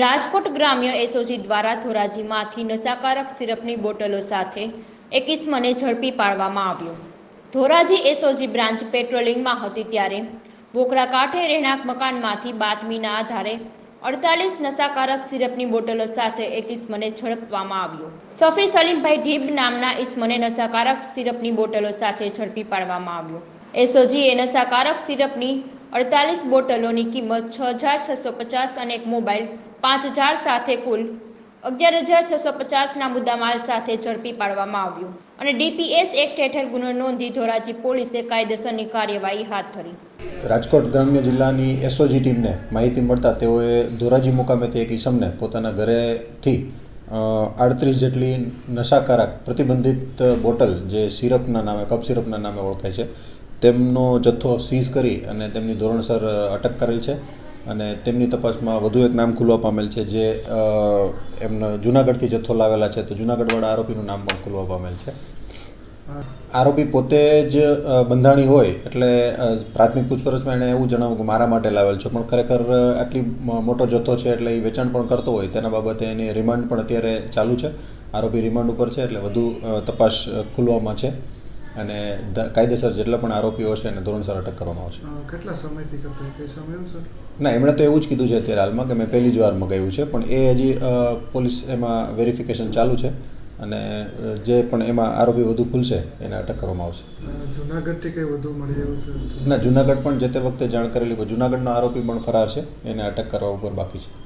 રાજકોટ ગ્રામ્ય એસઓજી દ્વારા ધોરાજીમાંથી નશાકારક સિરપની બોટલો સાથે એક ઝડપી પાડવામાં આવ્યો. ધોરાજી એસઓજી બ્રાન્ચ પેટ્રોલિંગમાં હતી ત્યારે વોકડા કાંઠે રહેણાંક મકાનમાંથી બાતમીના આધારે અડતાલીસ નશાકારક સિરપની બોટલો સાથે એક ઝડપવામાં આવ્યો. સફી સલીમભાઈ ઢીબ નામના ઇસમને નશાકારક સિરપની બોટલો સાથે ઝડપી પાડવામાં આવ્યો. એસઓજીએ નશાકારક સિરપની અડતાલીસ બોટલોની કિંમત છ હજાર છસો પચાસ અને એક મોબાઈલ પાંચ હજાર સાથે કુલ અગિયાર હજાર છસો પચાસના મુદ્દામાલ સાથે ઝડપી પાડવામાં આવ્યું. અને ડીપીએસ એક્ટ હેઠળ ગુનો નોંધી ધોરાજી પોલીસે કાયદેસરની કાર્યવાહી હાથ ધરી. રાજકોટ ગ્રામ્ય જિલ્લાની એસઓજી ટીમને માહિતી મળતા તેઓએ ધોરાજી મુકામેથી એક ઈસમને પોતાના ઘરેથી આડત્રીસ જેટલી નશાકારક પ્રતિબંધિત બોટલ જે સિરપના નામે, કપ સિરપના નામે ઓળખાય છે તેમનો જથ્થો સીઝ કરી અને તેમની ધોરણસર અટક કરેલ છે અને તેમની તપાસમાં વધુ એક નામ ખુલવા પામેલ છે જે એમનો જુનાગઢથી જથ્થો લાવેલા છે. તો જુનાગઢવાળા આરોપીનું નામ પણ ખુલવા પામેલ છે. આરોપી પોતે જ બંધાણી હોય એટલે પ્રાથમિક પૂછપરછમાં એણે એવું જણાવ્યું કે મારા માટે લાવેલ છે. પણ ખરેખર આટલી મોટો જથ્થો છે એટલે એ વેચાણ પણ કરતો હોય તેના બાબતે એની રિમાન્ડ પણ અત્યારે ચાલુ છે. આરોપી રિમાન્ડ ઉપર છે એટલે વધુ તપાસ ખુલવામાં છે. અને કાયદેસર જેટલા પણ આરોપીઓ હશે એને ધોરણસર અટક કરવામાં આવશે. કેટલા સમયથી કરતા સર ના એમણે તો એવું જ કીધું છે અત્યારે હાલમાં કે મેં પહેલી જ વાર મગાવ્યું છે પણ એ હજી પોલીસ એમાં વેરિફિકેશન ચાલુ છે અને જે પણ એમાં આરોપી વધુ ખુલશે એને અટક કરવામાં આવશે. જુનાગઢથી કંઈ વધુ મળી એવું છે? ના જુનાગઢ પણ જે તે વખતે જાણ કરેલી જુનાગઢનો આરોપી પણ ફરાર છે એને અટક કરવા ઉપર બાકી છે.